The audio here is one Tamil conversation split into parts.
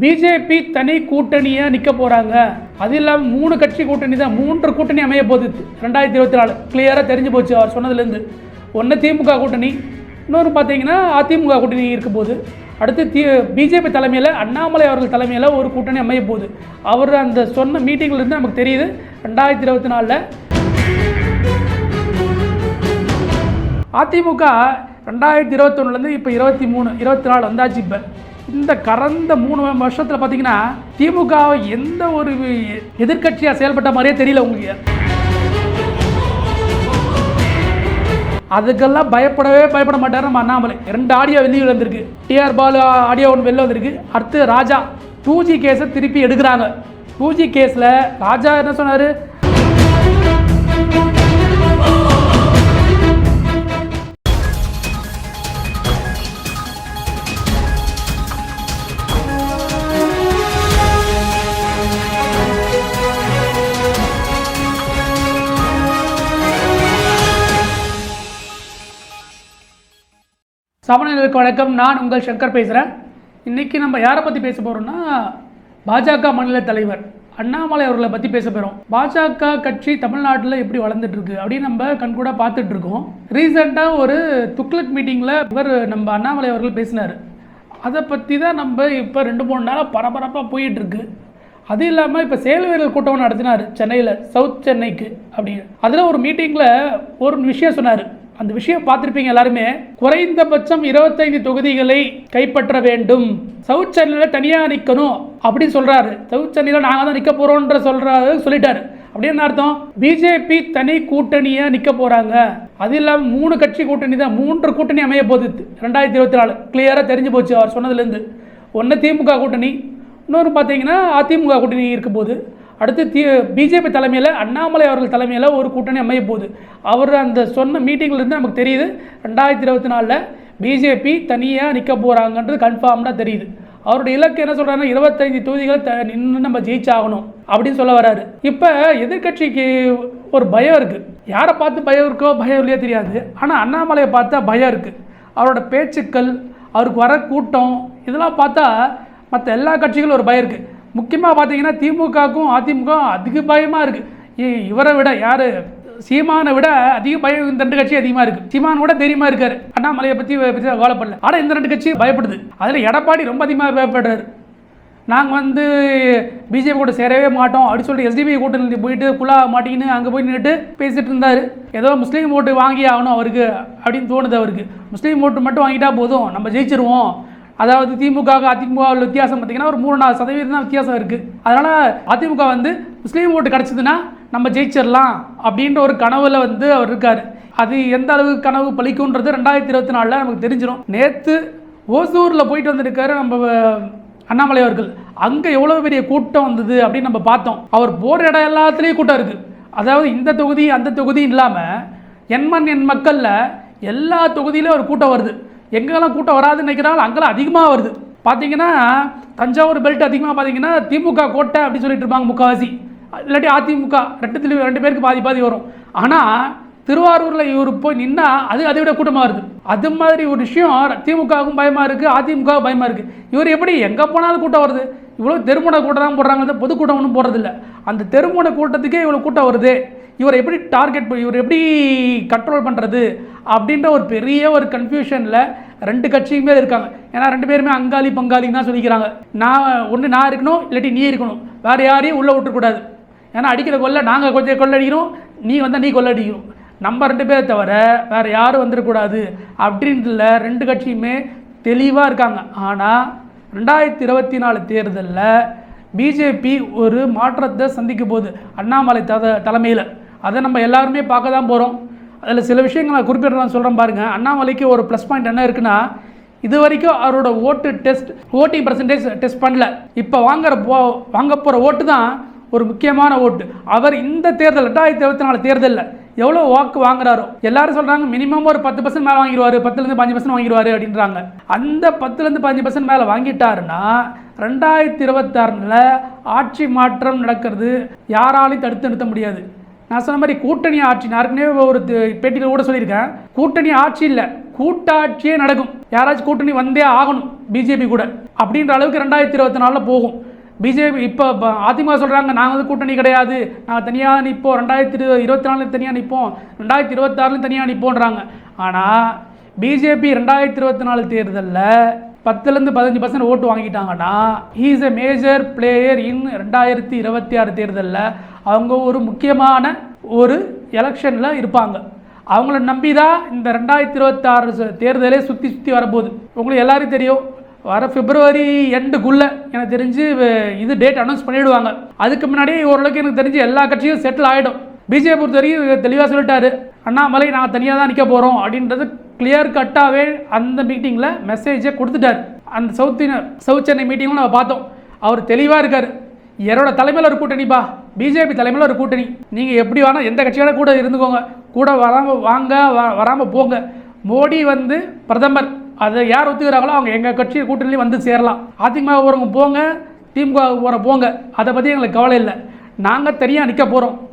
பிஜேபி தனி கூட்டணியாக நிற்க போகிறாங்க அது இல்லாமல் மூணு கட்சி கூட்டணி தான். மூன்று கூட்டணி அமைய போகுது. ரெண்டாயிரத்தி இருபத்தி நாலு. கிளியராக தெரிஞ்சு போச்சு அவர் சொன்னதுலேருந்து. ஒன்று திமுக கூட்டணி இன்னொரு பார்த்தீங்கன்னா அதிமுக கூட்டணி இருக்க அடுத்து தி பிஜேபி தலைமையில் அண்ணாமலை அவர்கள் தலைமையில் ஒரு கூட்டணி அமைய போகுது. அவர் அந்த சொன்ன மீட்டிங்லேருந்து நமக்கு தெரியுது. ரெண்டாயிரத்தி இருபத்தி நாலில் அதிமுக ரெண்டாயிரத்தி இருபத்தொன்னுலேருந்து இப்போ இருபத்தி மூணு இருபத்தி நாலு வந்தாச்சு இப்போ. இந்த கடந்த மூணு வருஷத்தில் பார்த்தீங்கன்னா திமுக எந்த ஒரு எதிர்க்கட்சியாக செயல்பட்ட மாதிரியே தெரியல உங்களுக்கு. அதுக்கெல்லாம் பயப்படவே பயப்பட மாட்டார் நம்ம அண்ணாமலை. ரெண்டு ஆடியோ வெளியே வந்திருக்கு. டிஆர் பாலு ஆடியோ ஒன்று வெளில வந்திருக்கு. அடுத்து ராஜா டூஜி கேஸை திருப்பி எடுக்கிறாங்க. டூஜி கேஸில் ராஜா என்ன சொன்னார்? சமநிலைக்கு வணக்கம். நான் உங்கள் சங்கர் பேசுகிறேன் இன்றைக்கி நம்ம யாரை பற்றி பேச போகிறோம்னா பாஜக மாநில தலைவர் அண்ணாமலை அவர்களை பற்றி பேச போகிறோம் பாஜக கட்சி தமிழ்நாட்டில் எப்படி வளர்ந்துட்டுருக்கு அப்படின்னு நம்ம கண்கூட பார்த்துட்ருக்கோம் ரீசெண்டாக ஒரு துக்ளக் மீட்டிங்கில் இவர் நம்ம அண்ணாமலை அவர்கள் பேசினார். அதை பற்றி தான் நம்ம இப்போ ரெண்டு மூணு நாளாக பரபரப்பாக போயிட்டுருக்கு அது இல்லாமல் இப்போ செயல் கூட்டம் நடத்தினார் சென்னையில் சவுத் சென்னைக்கு அப்படின்னு. அதில் ஒரு மீட்டிங்கில் ஒரு விஷயம் சொன்னார். அந்த விஷயம் பார்த்துருப்பீங்க எல்லாருமே. குறைந்தபட்சம் இருபத்தைந்து தொகுதிகளை கைப்பற்ற வேண்டும். சவுத் சென்னையில் தனியாக நிற்கணும் அப்படின்னு சொல்கிறாரு சவுத் சென்னையில் நாங்கள் தான் நிற்க போகிறோன்ற சொல்கிறாரு சொல்லிட்டாரு. அப்படின்னு அர்த்தம்? பிஜேபி தனி கூட்டணியாக நிற்க போகிறாங்க அது இல்லாமல் மூணு கட்சி கூட்டணி தான். மூன்று கூட்டணி அமைய போகுது. ரெண்டாயிரத்தி இருபத்தி நாலு. கிளியராக தெரிஞ்சு போச்சு அவர் சொன்னதுலேருந்து ஒன்று திமுக கூட்டணி இன்னொரு பார்த்தீங்கன்னா அதிமுக கூட்டணி இருக்க அடுத்து தி பிஜேபி தலைமையில் அண்ணாமலை அவர்கள் தலைமையில் ஒரு கூட்டணி அமைய போகுது. அவர் அந்த சொன்ன மீட்டிங்லேருந்து நமக்கு தெரியுது ரெண்டாயிரத்தி இருபத்தி நாலில் பிஜேபி தனியாக நிற்க போகிறாங்கன்றது கன்ஃபார்ம்டாக தெரியுது. அவருடைய இலக்கு என்ன சொல்கிறாருன்னா இருபத்தைந்து தொகுதிகளை த நின்று நம்ம ஜெயிச்சாகணும் அப்படின்னு சொல்ல வராரு. இப்போ எதிர்க்கட்சிக்கு ஒரு பயம் இருக்குது யாரை பார்த்து பயம் இருக்கோ பயம் இல்லையோ தெரியாது. ஆனால் அண்ணாமலையை பார்த்தா பயம் இருக்குது அவரோட பேச்சுக்கள் அவருக்கு வர கூட்டம் இதெல்லாம் பார்த்தா மற்ற எல்லா கட்சிகளும் ஒரு பயம் இருக்குது முக்கியமாக பார்த்தீங்கன்னா திமுகவுக்கும் அதிமுக அதிக பயமாக இருக்குது இவரை விட யார்? சீமானை விட அதிக பயம் இந்த ரெண்டு கட்சி அதிகமாக இருக்குது சீமான் கூட தெரியுமா இருக்காரு. அண்ணாமலையை பற்றி பற்றி கவலைப்படல. ஆனால் இந்த ரெண்டு கட்சி பயப்படுது. அதில் எடப்பாடி ரொம்ப அதிகமாக பயப்படுறாரு. நாங்கள் வந்து பிஜேபி கூட சேரவே மாட்டோம். அப்படின்னு சொல்லிட்டு எஸ்டிபி கூட்டணி போயிட்டு குலா மாட்டிக்கின்னு அங்கே போய் நின்றுட்டு பேசிகிட்டு இருந்தார். ஏதோ முஸ்லீம் ஓட்டு வாங்கி ஆகணும் அவருக்கு அப்படின்னு தோணுது அவருக்கு. முஸ்லீம் ஓட்டு மட்டும் வாங்கிட்டா போதும். நம்ம ஜெயிச்சிருவோம். அதாவது திமுக அதிமுக உள்ள வித்தியாசம் பார்த்தீங்கன்னா ஒரு மூணு நாலு சதவீதம் தான் வித்தியாசம் இருக்குது அதனால் அதிமுக வந்து முஸ்லீம் ஓட்டு கிடச்சிதுன்னா நம்ம ஜெயிச்சிடலாம் அப்படின்ற ஒரு கனவுல வந்து அவர் இருக்கார். அது எந்த அளவுக்கு கனவு பழிக்கும்ன்றது ரெண்டாயிரத்தி இருபத்தி நாலில் நமக்கு தெரிஞ்சிடும் நேற்று ஓசூரில் போயிட்டு வந்திருக்காரு நம்ம அண்ணாமலை அவர்கள். அங்கே எவ்வளோ பெரிய கூட்டம் வந்தது அப்படின்னு நம்ம பார்த்தோம். அவர் போகிற இடம் எல்லாத்துலேயும் கூட்டம் இருக்குது அதாவது இந்த தொகுதி அந்த தொகுதி இல்லாமல் எண்மண் எண் மக்களில் எல்லா தொகுதியிலும் ஒரு கூட்டம் வருது. எங்கெல்லாம் கூட்டம் வராதுன்னு நினைக்கிறாங்களோ அங்கெல்லாம் அதிகமாக வருது. பார்த்தீங்கன்னா தஞ்சாவூர் பெல்ட் அதிகமாக பார்த்தீங்கன்னா திமுக கோட்டை அப்படின்னு சொல்லிட்டு இருப்பாங்க முக்கால்வாசி. இல்லாட்டி அதிமுக ரெண்டுத்துலேயும் ரெண்டு பேருக்கு பாதி பாதி வரும். ஆனால் திருவாரூரில் இவர் போய் நின்னா அது அதை விட கூட்டமாக வருது. அது மாதிரி ஒரு விஷயம் திமுகவுக்கும் பயமாக இருக்குது அதிமுகவும் பயமாக இருக்குது இவர் எப்படி எங்கே போனாலும் கூட்டம் வருது. இவ்வளோ தெருமுனை கூட்டம் தான் போடுறாங்க பொதுக்கூட்டம் ஒன்றும் போடுறதில்ல. அந்த தெருமுனை கூட்டத்துக்கே இவ்வளோ கூட்டம் வருது. இவர் எப்படி டார்கெட் இவர் எப்படி கண்ட்ரோல் பண்ணுறது அப்படின்ற ஒரு பெரிய ஒரு கன்ஃபியூஷனில் ரெண்டு கட்சியுமே இருக்காங்க. ஏன்னா ரெண்டு பேருமே அங்காளி பங்காளின்னு தான் சொல்லிக்கிறாங்க. நான் ஒன்று நான் இருக்கணும் இல்லாட்டி நீ இருக்கணும். வேறு யாரையும் உள்ளே விட்டுறக்கூடாது. ஏன்னா அடிக்கிற கொள்ளை நாங்கள் கொஞ்சம் கொள்ளடிக்கிறோம் நீ வந்தால் நீ கொள்ளடிக்கணும். நம்ம ரெண்டு பேரை தவிர வேறு யாரும் வந்துடக்கூடாது அப்படின்றதுல ரெண்டு கட்சியுமே தெளிவாக இருக்காங்க. ஆனால் ரெண்டாயிரத்தி இருபத்தி நாலு தேர்தலில் பிஜேபி ஒரு மாற்றத்தை சந்திக்க போகுது. அண்ணாமலை த தலைமையில். அதை நம்ம எல்லாருமே பார்க்க தான் போகிறோம் அதில் சில விஷயங்கள் நான் குறிப்பிட்டு சொல்கிறேன் பாருங்கள் அண்ணாமலைக்கு ஒரு ப்ளஸ் பாயிண்ட் என்ன இருக்குன்னா இது வரைக்கும் அவரோட ஓட்டு டெஸ்ட் ஓட்டிங் பர்சன்டேஜ் டெஸ்ட் பண்ணல. இப்போ வாங்குற போ வாங்க போகிற ஓட்டு தான் ஒரு முக்கியமான ஓட்டு அவர் இந்த தேர்தல் ரெண்டாயிரத்தி இருபத்தி நாலு தேர்தலில் எவ்வளோ வாக்கு வாங்குறாரோ எல்லாரும் சொல்கிறாங்க மினிமம் ஒரு பத்து பர்சன்ட் மேலே வாங்கிடுவார் பத்துலேருந்து பாஞ்சு பர்சன்ட் வாங்கிடுவார் அப்படின்றாங்க. அந்த பத்துலேருந்து பாஞ்சு பர்சன்ட் மேலே வாங்கிட்டாருன்னா ரெண்டாயிரத்தி இருபத்தாறில் ஆட்சி மாற்றம் நடக்கிறது யாராலையும் தடுத்து நிறுத்த முடியாது. நான் சொன்ன மாதிரி கூட்டணி ஆட்சி நான் ஏற்கனவே ஒரு பேட்டியில் கூட சொல்லியிருக்கேன். கூட்டணி ஆட்சி இல்லை கூட்டாட்சியே நடக்கும். யாராச்சும் கூட்டணி வந்தே ஆகணும் பிஜேபி கூட. அப்படின்ற அளவுக்கு ரெண்டாயிரத்தி இருபத்தி நாலில் போகும். பிஜேபி இப்போ அதிமுக சொல்கிறாங்க நாங்கள் வந்து கூட்டணி கிடையாது. நாங்கள் தனியாக நிற்போம் ரெண்டாயிரத்தி இரு இருபத்தி நாலில் தனியாக நிற்போம் ரெண்டாயிரத்தி இருபத்தாறுலையும் தனியாக நிற்போன்றாங்க ஆனால் பிஜேபி ரெண்டாயிரத்தி இருபத்தி நாலு தேர்தலில் பத்துலேருந்து பதினஞ்சு percent vote வாங்கிட்டாங்கன்னா he's a major player in ரெண்டாயிரத்தி இருபத்தி ஆறு தேர்தலில். அவங்க ஒரு முக்கியமான ஒரு எலெக்ஷனில் இருப்பாங்க. அவங்கள நம்பி தான் இந்த ரெண்டாயிரத்தி இருபத்தாறு தேர்தலே சுற்றி சுற்றி வரப்போகுது. உங்களுக்கு எல்லாரும் தெரியும் வர பிப்ரவரி எண்டுக்குள்ளே எனக்கு தெரிஞ்சு இது டேட் அனௌன்ஸ் பண்ணிவிடுவாங்க அதுக்கு முன்னாடி ஓரளவுக்கு எனக்கு தெரிஞ்சு எல்லா கட்சியும் செட்டில் ஆகிடும் பிஜேபி பொறுத்த வரைக்கும் தெளிவாக சொல்லிட்டாரு. அண்ணாமலை நாங்கள் தனியாக தான் நிற்க போகிறோம் அப்படின்றது கிளியர் கட்டாகவே அந்த மீட்டிங்கில் மெசேஜை கொடுத்துட்டார். அந்த சவுத் சவுத் சென்னை மீட்டிங்கில் நம்ம பார்த்தோம். அவர் தெளிவாக இருக்கார். என்னோட தலைமையில் ஒரு கூட்டணிப்பா பிஜேபி தலைமையில் ஒரு கூட்டணி. நீங்கள் எப்படி வேணால் எந்த கட்சியோட கூட இருந்துக்கோங்க. கூட வராமல் வாங்க வ- வராமல் போங்க. மோடி வந்து பிரதமர். அதை யார் ஒத்துக்கிறாங்களோ அவங்க எங்கள் கட்சி கூட்டணிலையும் வந்து சேரலாம். அதிமுக போகிறவங்க போங்க திமுக போகிற போங்க. அதை பற்றி எங்களுக்கு கவலை இல்லை. நாங்கள் தனியாக நிற்க போகிறோம்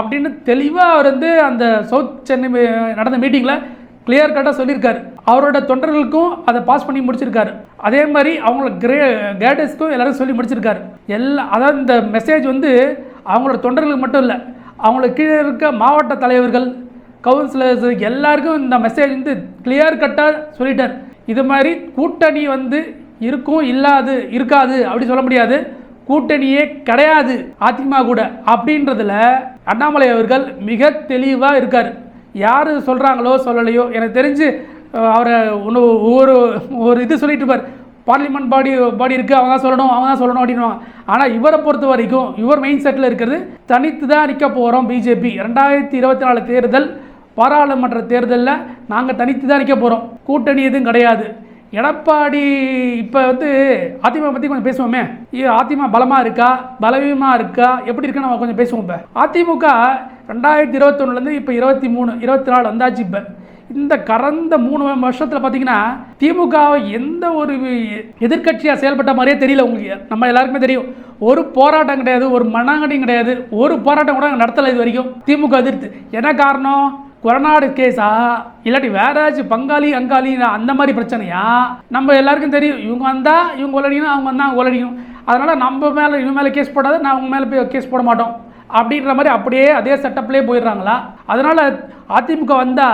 அப்படின்னு தெளிவாக அவர் வந்து அந்த சவுத் சென்னை நடந்த மீட்டிங்கில் கிளியர் கட்டாக சொல்லியிருக்காரு. அவரோட தொண்டர்களுக்கும் அதை பாஸ் பண்ணி முடிச்சிருக்காரு. அதே மாதிரி அவங்களோட கிரே கேடஸ்க்கும் எல்லாரும் சொல்லி முடிச்சிருக்காரு. எல்லா அதாவது இந்த மெசேஜ் வந்து அவங்களோட தொண்டர்களுக்கு மட்டும் இல்லை அவங்களுக்கு கீழே இருக்க மாவட்ட தலைவர்கள் கவுன்சிலர்ஸ் எல்லாருக்கும் இந்த மெசேஜ் வந்து கிளியர் கட்டாக சொல்லிட்டார். இது மாதிரி கூட்டணி வந்து இருக்கும் இல்லாது இருக்காது அப்படி சொல்ல முடியாது. கூட்டணியே கிடையாது அதிமுக கூட. அப்படின்றதுல அண்ணாமலை அவர்கள் மிக தெளிவாக இருக்கார். யார் சொல்கிறாங்களோ சொல்லலையோ எனக்கு தெரிஞ்சு அவரை ஒன்று ஒவ்வொரு ஒரு இது சொல்லிட்டு இருப்பார். பார்லிமெண்ட் பாடி பாடி இருக்குது அவங்க தான் சொல்லணும் அவங்க தான் சொல்லணும் அப்படின்வாங்க ஆனால் இவரை பொறுத்த வரைக்கும் இவர் மெயின் செட்டில் இருக்கிறது தனித்து தான் நிற்க போகிறோம் பிஜேபி ரெண்டாயிரத்தி இருபத்தி நாலு தேர்தல் பாராளுமன்ற தேர்தலில் நாங்கள் தனித்து தான் நிற்க போகிறோம் கூட்டணி எதுவும் கிடையாது. எடப்பாடி இப்போ வந்து அதிமுக பற்றி கொஞ்சம் பேசுவோமே. அதிமுக பலமாக இருக்கா? பலவீனமாக இருக்கா? எப்படி இருக்குன்னு நம்ம கொஞ்சம் பேசுவோம் இப்போ. அதிமுக ரெண்டாயிரத்தி இருபத்தொன்னுலேருந்து இப்போ இருபத்தி மூணு இருபத்தி நாலு வந்தாச்சு இப்போ. இந்த கடந்த மூணு வருஷத்தில் பார்த்தீங்கன்னா திமுகவை எந்த ஒரு எதிர்க்கட்சியாக செயல்பட்ட மாதிரியே தெரியல உங்களுக்கு. நம்ம எல்லாருக்குமே தெரியும். ஒரு போராட்டம் கிடையாது ஒரு மனாங்கடியும் கிடையாது. ஒரு போராட்டம் கூட நடத்தலை இது வரைக்கும். திமுக எதிர்த்து. என்ன காரணம்? கொரோனாடு கேஸா இல்லாட்டி வேற ஏதாச்சும் பங்காளி அங்காளி அந்த மாதிரி பிரச்சனையா? நம்ம எல்லாருக்கும் தெரியும். இவங்க வந்தா இவங்க ஒலடிக்கணும் அவங்க வந்தா அவங்க ஒலடிக்கணும் அதனால நம்ம மேலே இவங்க மேலே கேஸ் போடாத நான் அவங்க மேலே போய் கேஸ் போட மாட்டோம். அப்படின்ற மாதிரி அப்படியே அதே செட்டப்லேயே போயிடுறாங்களா? அதனால அதிமுக வந்தா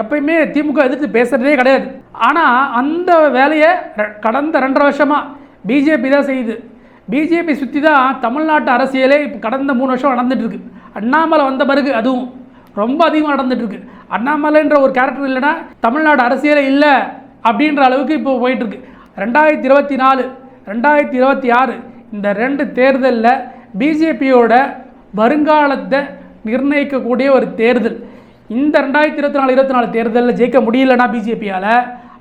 எப்பயுமே திமுக எதிர்த்து பேசுறதே கிடையாது. ஆனால் அந்த வேலையை கடந்த ரெண்டரை வருஷமா பிஜேபி தான் செய்யுது. பிஜேபி சுற்றி தான் தமிழ்நாட்டு அரசியலே இப்போ கடந்த மூணு வருஷம் நடந்துட்டு இருக்கு. அண்ணாமலை வந்த பிறகு அதுவும். ரொம்ப அதிகமாக நடந்துகிட்ருக்கு அண்ணாமலைன்ற ஒரு கேரக்டர் இல்லைன்னா தமிழ்நாடு அரசியலே இல்லை அப்படின்ற அளவுக்கு இப்போ போயிட்டுருக்கு. ரெண்டாயிரத்தி இருபத்தி நாலு ரெண்டாயிரத்தி இருபத்தி ஆறு இந்த ரெண்டு தேர்தலில் பிஜேபியோட வருங்காலத்தை நிர்ணயிக்கக்கூடிய ஒரு தேர்தல். இந்த ரெண்டாயிரத்தி இருபத்தி நாலு இருபத்தி நாலு தேர்தலில் ஜெயிக்க முடியலன்னா பிஜேபியால்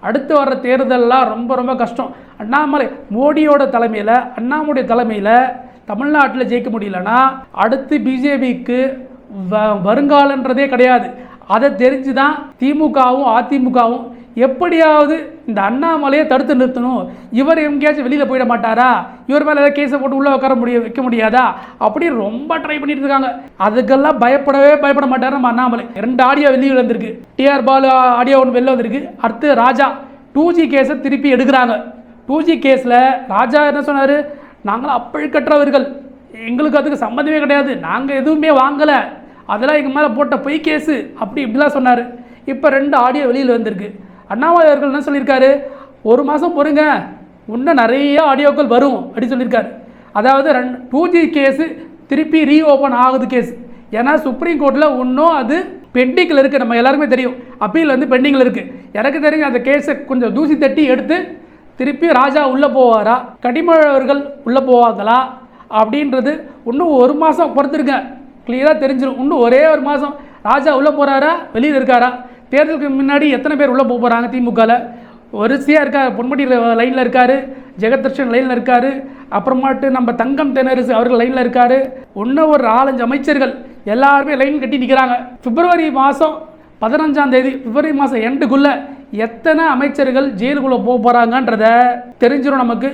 அடுத்து வர்ற தேர்தலெலாம் ரொம்ப ரொம்ப கஷ்டம். அண்ணாமலை மோடியோட தலைமையில் அண்ணாமுடைய தலைமையில் தமிழ்நாட்டில் ஜெயிக்க முடியலன்னா அடுத்து பிஜேபிக்கு வ வருங்காலன்றதே கிடையாது. அதை தெரிஞ்சு தான் திமுகவும் அதிமுகவும் எப்படியாவது இந்த அண்ணாமலையை தடுத்து நிறுத்தணும். இவர் எங்கேயாச்சும் வெளியில் போயிட மாட்டாரா? இவர் மேலே ஏதாவது கேஸை போட்டு உள்ளே உட்கார முடிய வைக்க முடியாதா? அப்படி ரொம்ப ட்ரை பண்ணிட்டு இருக்காங்க அதுக்கெல்லாம் பயப்படவே பயப்பட மாட்டார் நம்ம அண்ணாமலை. ரெண்டு ஆடியோ வெளியே வந்திருக்கு. டிஆர் பாலு ஆடியோ ஒன்று வெளில வந்திருக்கு. அடுத்து ராஜா. டூ ஜி கேஸை திருப்பி எடுக்கிறாங்க. டூ ஜி கேஸில் ராஜா என்ன சொன்னார்? நாங்கள் அப்பழுக்கற்றவர்கள். எங்களுக்கு அதுக்கு சம்மந்தமே கிடையாது. நாங்கள் எதுவுமே வாங்கலை. அதெல்லாம் எங்கள் மேலே போட்ட பொய் கேஸு. அப்படி இப்படிலாம் சொன்னார். இப்போ ரெண்டு ஆடியோ வெளியில் வந்திருக்கு. அண்ணாமலை அவர்கள் என்ன சொல்லியிருக்காரு? ஒரு மாதம் பொறுங்க இன்னும் நிறைய ஆடியோக்கள் வரும் அப்படி சொல்லியிருக்காரு. அதாவது ரெண் டூ ஜி கேஸு திருப்பி ரீ ஓப்பன் ஆகுது கேஸ். ஏன்னா சுப்ரீம் கோர்ட்டில் இன்னும் அது பெண்டிங்கில் இருக்குது நம்ம எல்லாருக்குமே தெரியும். அப்பீல் வந்து பெண்டிங்கில் இருக்குது எனக்கு தெரிஞ்ச அந்த கேஸை கொஞ்சம் தூசி தட்டி எடுத்து திருப்பி ராஜா உள்ளே போவாரா? கடிமழவர்கள் உள்ளே போவாங்களா அப்படின்றது இன்னும் ஒரு மாதம் பொறுத்துருக்கேன் கிளியராக தெரிஞ்சிடும் இன்னும் ஒரே ஒரு மாதம் ராஜா உள்ளே போகிறாரா வெளியில் இருக்காரா? தேர்தலுக்கு முன்னாடி எத்தனை பேர் உள்ளே போக போகிறாங்க திமுகவில் வரிசையாக இருக்கார் பொன்முடி லைனில் இருக்கார். ஜெகதர்ஷன் லைனில் இருக்கார். அப்புறமாட்டு நம்ம தங்கம் தெனரசு அவர்கள் லைனில் இருக்கார். ஒன்று ஒரு நாலஞ்சு அமைச்சர்கள் எல்லாருமே லைன் கட்டி நிற்கிறாங்க பிப்ரவரி மாதம் பதினஞ்சாம் தேதி பிப்ரவரி மாதம் எண்டுக்குள்ளே எத்தனை அமைச்சர்கள் ஜெயிலுக்குள்ளே போக போகிறாங்கன்றத தெரிஞ்சிடும் நமக்கு.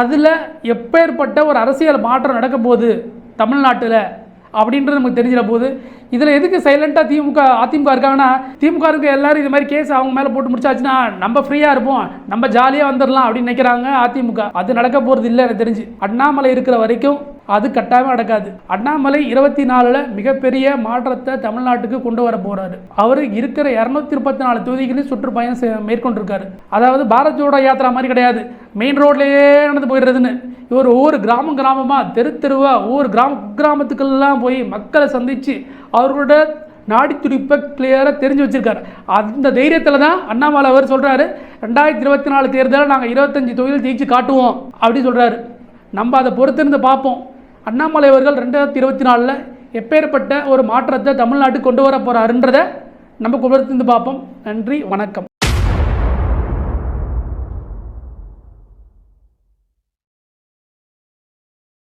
அதில் எப்பேற்பட்ட ஒரு அரசியல் மாற்றம் நடக்க போகுது தமிழ்நாட்டில்? அப்படின்றது நமக்கு தெரிஞ்சிட போகுது இதில் எதுக்கு சைலண்ட்டாக திமுக அதிமுக இருக்காங்கன்னா திமுக இருக்க எல்லாரும் இது மாதிரி கேஸ் அவங்க மேலே போட்டு முடிச்சாச்சுன்னா நம்ம ஃப்ரீயாக இருப்போம். நம்ம ஜாலியாக வந்துடலாம் அப்படின்னு நினைக்கிறாங்க அதிமுக. அது நடக்க போகிறது இல்லை எனக்கு தெரிஞ்சு. அண்ணாமலை இருக்கிற வரைக்கும் அது கட்டாயமாக நடக்காது. அண்ணாமலை இருபத்தி நாலில் மிகப்பெரிய மாற்றத்தை தமிழ்நாட்டுக்கு கொண்டு வர போகிறாரு அவர் இருக்கிற இரநூத்தி முப்பத்தி நாலு தொகுதிகளையும் சுற்றுப்பயணம் மேற்கொண்டிருக்காரு. அதாவது பாரத் ஜோடோ யாத்திரா மாதிரி கிடையாது. மெயின் ரோட்லேயே நடந்து போயிடுறதுன்னு. இவர் ஒவ்வொரு கிராமம் கிராமமாக தெரு தெருவாக ஒவ்வொரு கிராம கிராமத்துக்கெல்லாம் போய் மக்களை சந்தித்து அவரோட நாடி துடிப்பை கிளியராக தெரிஞ்சு வச்சுருக்காரு. அந்த தைரியத்தில் தான் அண்ணாமலை அவர் சொல்கிறாரு ரெண்டாயிரத்தி இருபத்தி நாலு தேர்தலில் நாங்கள் இருபத்தஞ்சி தொகுதியில் ஜெயிச்சு காட்டுவோம் அப்படின்னு சொல்கிறாரு நம்ம அதை பொறுத்திருந்து பார்ப்போம். அண்ணாமலை அவர்கள் ரெண்டாயிரத்தி இருபத்தி நாலில் எப்பேற்பட்ட ஒரு மாற்றத்தை தமிழ்நாட்டுக்கு கொண்டு வர போகிறாருன்றதை நம்ம பொறுத்திருந்து பார்ப்போம். நன்றி வணக்கம்.